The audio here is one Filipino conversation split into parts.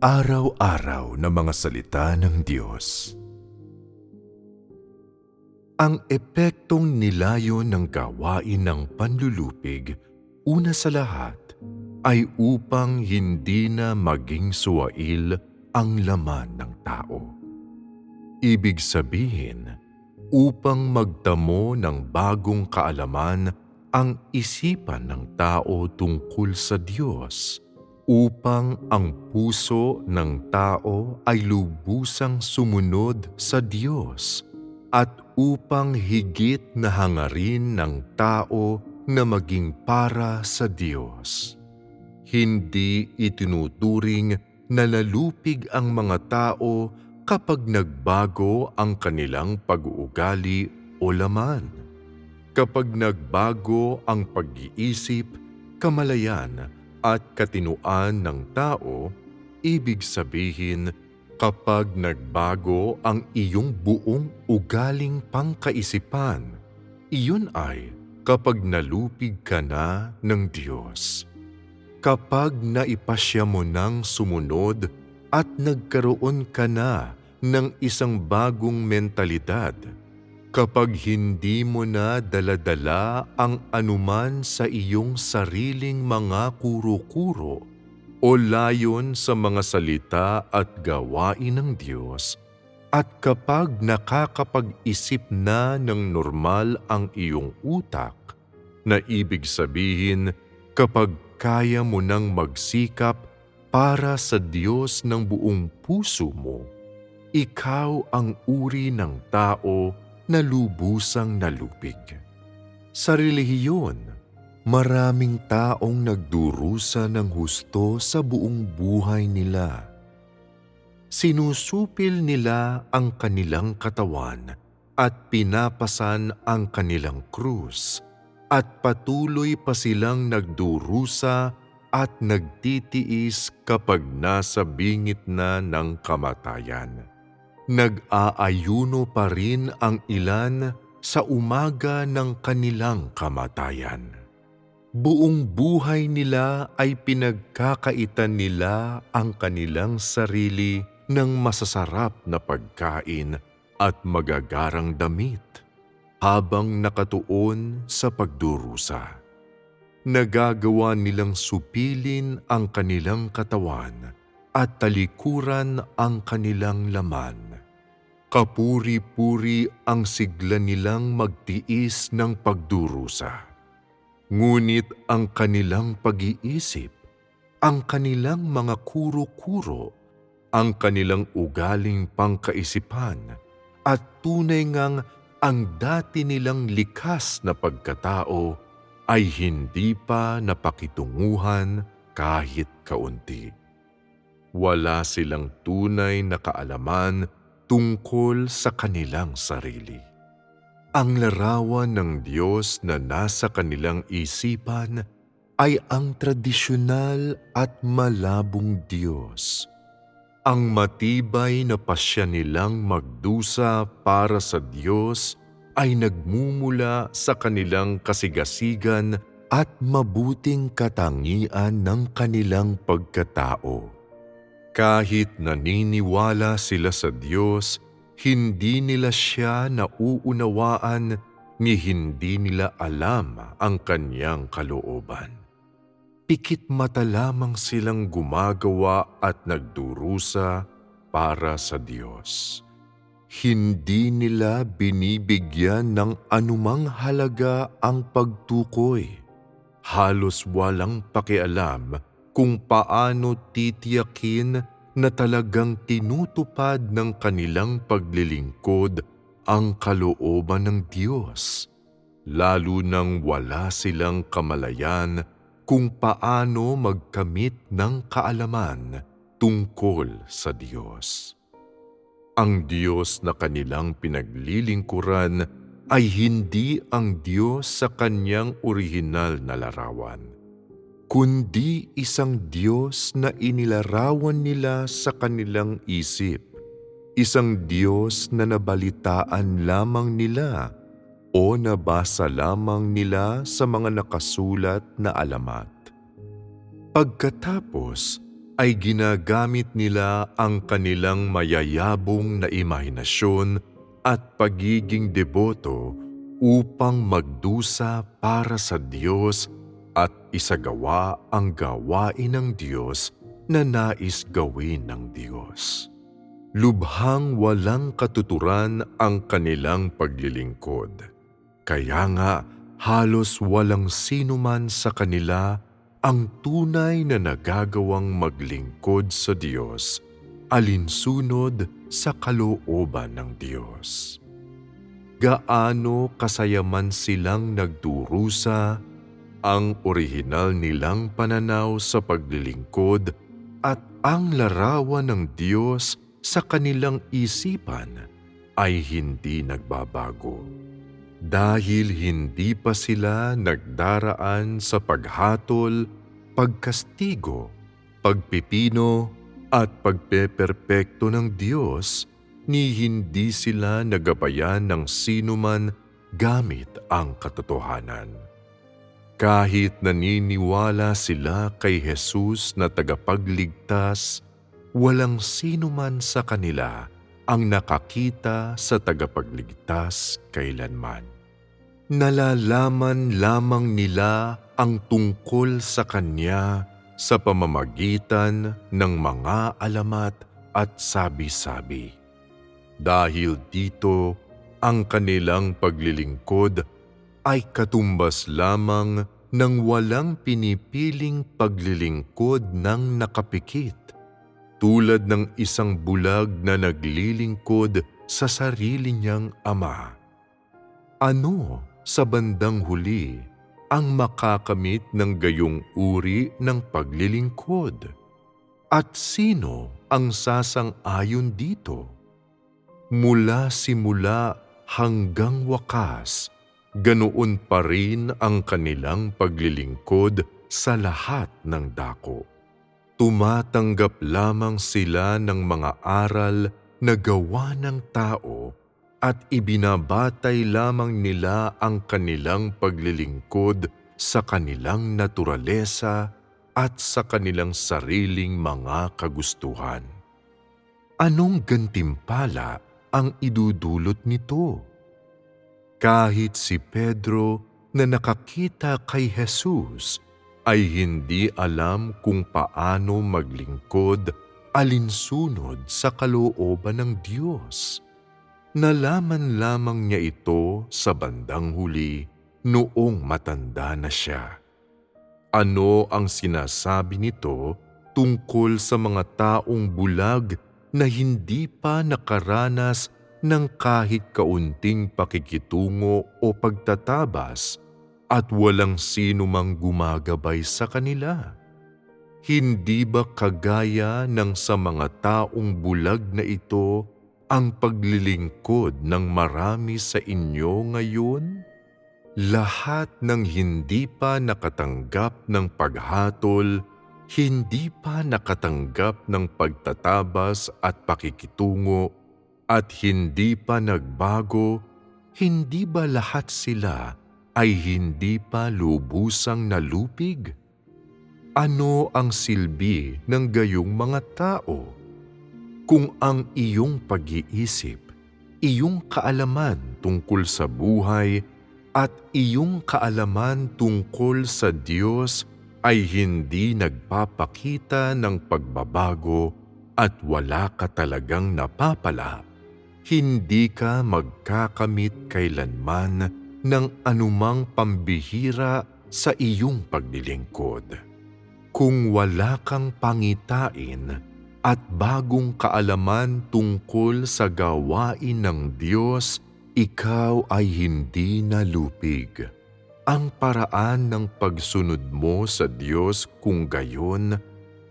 Araw-araw na mga salita ng Diyos. Ang epektong nilayo ng gawain ng panlulupig, una sa lahat, ay upang hindi na maging suwail ang laman ng tao. Ibig sabihin, upang magtamo ng bagong kaalaman ang isipan ng tao tungkol sa Diyos, upang ang puso ng tao ay lubusang sumunod sa Diyos, at upang higit na hangarin ng tao na maging para sa Diyos. Hindi itinuturing na nalupig ang mga tao kapag nagbago ang kanilang pag-uugali o laman. Kapag nagbago ang pag-iisip, kamalayan at katinuan ng tao, ibig sabihin kapag nagbago ang iyong buong ugaling pangkaisipan, iyon ay kapag nalupig ka na ng Diyos. Kapag naipasya mo ng sumunod at nagkaroon ka na ng isang bagong mentalidad, kapag hindi mo na daladala ang anuman sa iyong sariling mga kuro-kuro o layon sa mga salita at gawain ng Diyos, at kapag nakakapag-isip na ng normal ang iyong utak, na ibig sabihin kapag kaya mo nang magsikap para sa Diyos ng buong puso mo, ikaw ang uri ng tao na lubusang nalupig. Sa relihiyon, maraming taong nagdurusa ng husto sa buong buhay nila. Sinusupil nila ang kanilang katawan at pinapasan ang kanilang krus at patuloy pa silang nagdurusa at nagtitiis kapag nasa bingit na ng kamatayan. Nag-aayuno pa rin ang ilan sa umaga ng kanilang kamatayan. Buong buhay nila ay pinagkakaitan nila ang kanilang sarili ng masasarap na pagkain at magagarang damit habang nakatuon sa pagdurusa. Nagagawa nilang supilin ang kanilang katawan at talikuran ang kanilang laman. Kapuri-puri ang sigla nilang magtiis ng pagdurusa. Ngunit ang kanilang pag-iisip, ang kanilang mga kuro-kuro, ang kanilang ugaling pangkaisipan, at tunay ngang ang dati nilang likas na pagkatao ay hindi pa napakitunguhan kahit kaunti. Wala silang tunay na kaalaman tungkol sa kanilang sarili. Ang larawan ng Diyos na nasa kanilang isipan ay ang tradisyonal at malabong Diyos ang matibay na pasya nilang magdusa para sa Diyos ay nagmumula sa kanilang kasigasigan at mabuting katangian ng kanilang pagkatao. Kahit naniniwala sila sa Diyos, hindi nila siya nauunawaan ni hindi nila alam ang kanyang kalooban pikit mata lamang silang gumagawa at nagdurusa para sa Diyos. Hindi nila binibigyan ng anumang halaga ang pagtukoy. Halos walang pakialam kung paano titiyakin na talagang tinutupad ng kanilang paglilingkod ang kalooban ng Diyos, lalo nang wala silang kamalayan kung paano magkamit ng kaalaman tungkol sa Diyos. Ang Diyos na kanilang pinaglilingkuran ay hindi ang Diyos sa kanyang orihinal na larawan, kundi isang Diyos na inilarawan nila sa kanilang isip, isang Diyos na nabalitaan lamang nila o nabasa lamang nila sa mga nakasulat na alamat. Pagkatapos ay ginagamit nila ang kanilang mayayabong na imahinasyon at pagiging deboto upang magdusa para sa Diyos at isagawa ang gawain ng Diyos na nais gawin ng Diyos. Lubhang walang katuturan ang kanilang paglilingkod. Kaya nga halos walang sino man sa kanila ang tunay na nagagawang maglingkod sa Diyos alinsunod sa kalooban ng Diyos. Gaano kasayaman silang nagdurusa ang orihinal nilang pananaw sa paglilingkod at ang larawan ng Diyos sa kanilang isipan ay hindi nagbabago. Dahil hindi pa sila nagdaraan sa paghatol, pagkastigo, pagpipino at pagpeperpekto ng Diyos, ni hindi sila nagabayan ng sinuman gamit ang katotohanan. Kahit naniniwala sila kay Jesus na tagapagligtas, walang sinuman sa kanila ang nakakita sa tagapagligtas kailanman. Nalalaman lamang nila ang tungkol sa Kanya sa pamamagitan ng mga alamat at sabi-sabi. Dahil dito, ang kanilang paglilingkod ay katumbas lamang ng walang pinipiling paglilingkod ng nakapikit tulad ng isang bulag na naglilingkod sa sarili niyang ama. Ano sa bandang huli ang makakamit ng gayong uri ng paglilingkod? At sino ang sasang-ayon dito? Mula simula hanggang wakas, ganoon pa rin ang kanilang paglilingkod sa lahat ng dako tumatanggap lamang sila ng mga aral na gawa ng tao at ibinabatay lamang nila ang kanilang paglilingkod sa kanilang naturalesa at sa kanilang sariling mga kagustuhan. Anong gantimpala ang idudulot nito? Kahit si Pedro na nakakita kay Jesus ay hindi alam kung paano maglingkod alinsunod sa kalooban ng Diyos. Nalaman lamang niya ito sa bandang huli noong matanda na siya. Ano ang sinasabi nito tungkol sa mga taong bulag na hindi pa nakaranas ng kahit kaunting pakikitungo o pagtatabas at walang sino mang gumagabay sa kanila? Hindi ba kagaya ng sa mga taong bulag na ito ang paglilingkod ng marami sa inyo ngayon? Lahat ng hindi pa nakatanggap ng paghatol, hindi pa nakatanggap ng pagtatabas at pakikitungo, at hindi pa nagbago, hindi ba lahat sila ay hindi pa lubusang nalupig? Ano ang silbi ng gayong mga tao? Kung ang iyong pag-iisip, iyong kaalaman tungkol sa buhay at iyong kaalaman tungkol sa Diyos ay hindi nagpapakita ng pagbabago at wala ka talagang napapala, hindi ka magkakamit kailanman ng anumang pambihira sa iyong paglilingkod. Kung wala kang pangitain at bagong kaalaman tungkol sa gawain ng Diyos, ikaw ay hindi nalupig. Ang paraan ng pagsunod mo sa Diyos kung gayon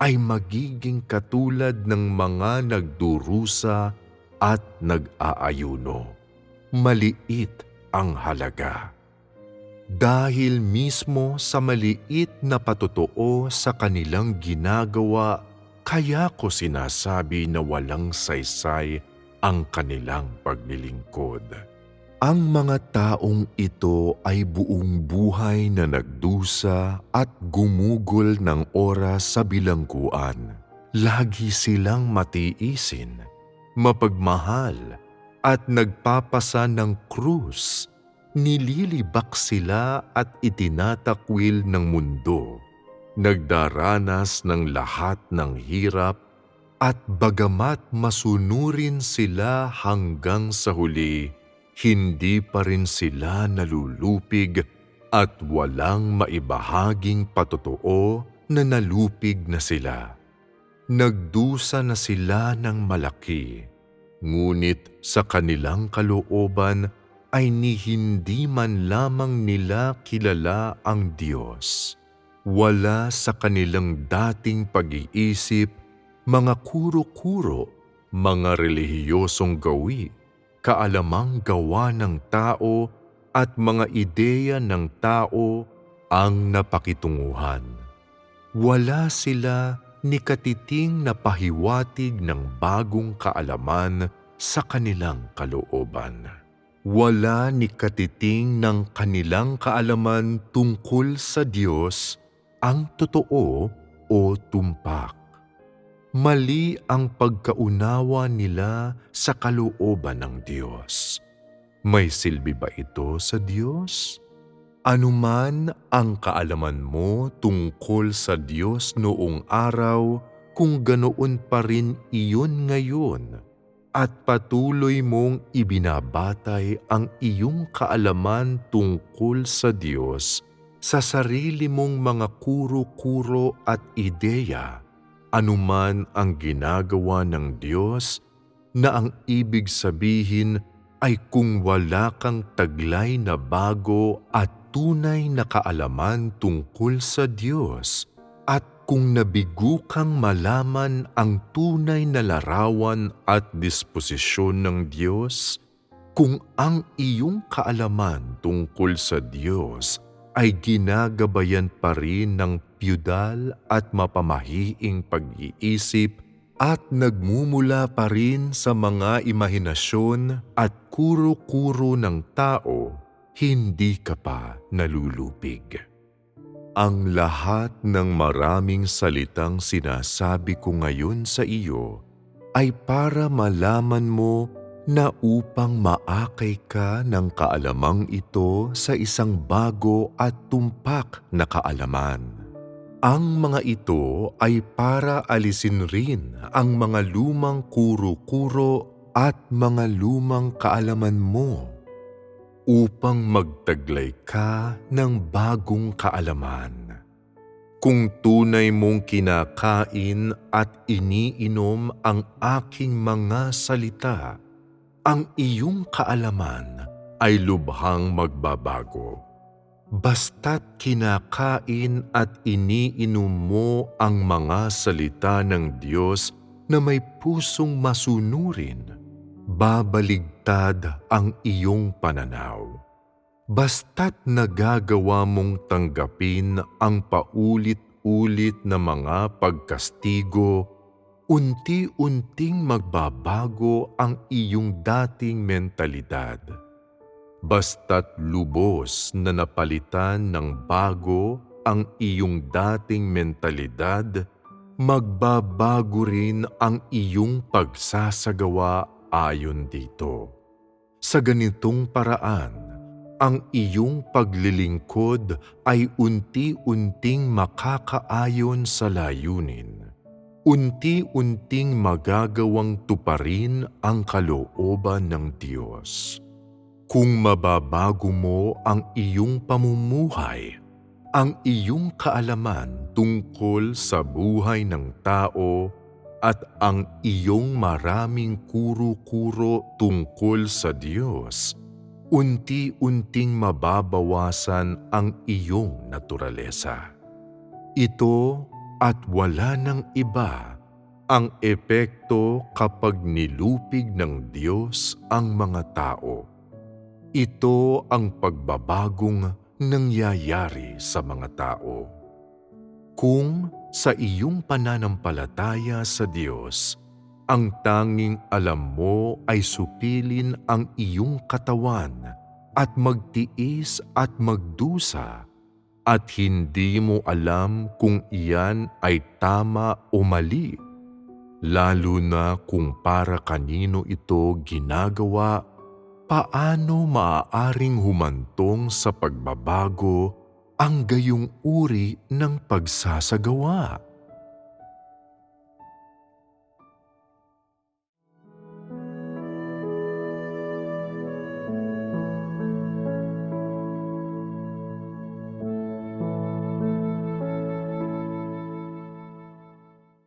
ay magiging katulad ng mga nagdurusa at nag-aayuno. Maliit ang halaga. Dahil mismo sa maliit na patotoo sa kanilang ginagawa, kaya ko sinasabi na walang saysay ang kanilang paglilingkod. Ang mga taong ito ay buong buhay na nagdusa at gumugol ng oras sa bilangguan. Lagi silang matiisin, mapagmahal, at nagpapasa ng krus. Nililibak sila at itinatakwil ng mundo. Nagdaranas ng lahat ng hirap at bagamat masunurin sila hanggang sa huli, hindi pa rin sila nalulupig at walang maibahaging patotoo na nalupig na sila. Nagdusa na sila ng malaki, ngunit sa kanilang kalooban ay ni hindi man lamang nila kilala ang Diyos. Wala sa kanilang dating pag-iisip mga kuro-kuro, mga relihiyosong gawi, kaalamang gawa ng tao at mga ideya ng tao ang napakitunguhan. Wala sila ni katiting na pahiwatig ng bagong kaalaman sa kanilang kalooban. Wala ni katiting ng kanilang kaalaman tungkol sa Diyos ang totoo o tumpak mali ang pagkaunawa nila sa kalooban ng Diyos. May silbi ba ito sa Diyos? Anuman ang kaalaman mo tungkol sa Diyos noong araw, kung ganoon pa rin iyon ngayon, at patuloy mong ibinabatay ang iyong kaalaman tungkol sa Diyos sa sarili mong mga kuro-kuro at ideya, anuman ang ginagawa ng Diyos na ang ibig sabihin ay kung wala kang taglay na bago at tunay na kaalaman tungkol sa Diyos at kung nabigo kang malaman ang tunay na larawan at disposisyon ng Diyos, kung ang iyong kaalaman tungkol sa Diyos ay ginagabayan pa rin ng piyudal at mapamahiing pag-iisip at nagmumula pa rin sa mga imahinasyon at kuro-kuro ng tao, hindi ka pa nalulupig. Ang lahat ng maraming salitang sinasabi ko ngayon sa iyo ay para malaman mo na upang maakay ka ng kaalamang ito sa isang bago at tumpak na kaalaman. Ang mga ito ay para alisin rin ang mga lumang kuro-kuro at mga lumang kaalaman mo upang magtaglay ka ng bagong kaalaman. Kung tunay mong kinakain at iniinom ang aking mga salita, ang iyong kaalaman ay lubhang magbabago. Basta't kinakain at iniinom mo ang mga salita ng Diyos na may pusong masunurin, babaligtad ang iyong pananaw. Basta't nagagawa mong tanggapin ang paulit-ulit na mga pagkastigo unti-unting magbabago ang iyong dating mentalidad. Basta't lubos na napalitan ng bago ang iyong dating mentalidad, magbabago rin ang iyong pagsasagawa ayon dito. Sa ganitong paraan, ang iyong paglilingkod ay unti-unting makakaayon sa layunin unti-unting magagawang tuparin ang kalooban ng Diyos. Kung mababago mo ang iyong pamumuhay, ang iyong kaalaman tungkol sa buhay ng tao at ang iyong maraming kuro-kuro tungkol sa Diyos, unti-unting mababawasan ang iyong naturalesa. Ito at wala ng iba ang epekto kapag nilupig ng Diyos ang mga tao. Ito ang pagbabagong nangyayari sa mga tao. Kung sa iyong pananampalataya sa Diyos, ang tanging alam mo ay supilin ang iyong katawan at magtiis at magdusa. At hindi mo alam kung iyan ay tama o mali, lalo na kung para kanino ito ginagawa, paano maaaring humantong sa pagbabago ang gayong uri ng pagsasagawa?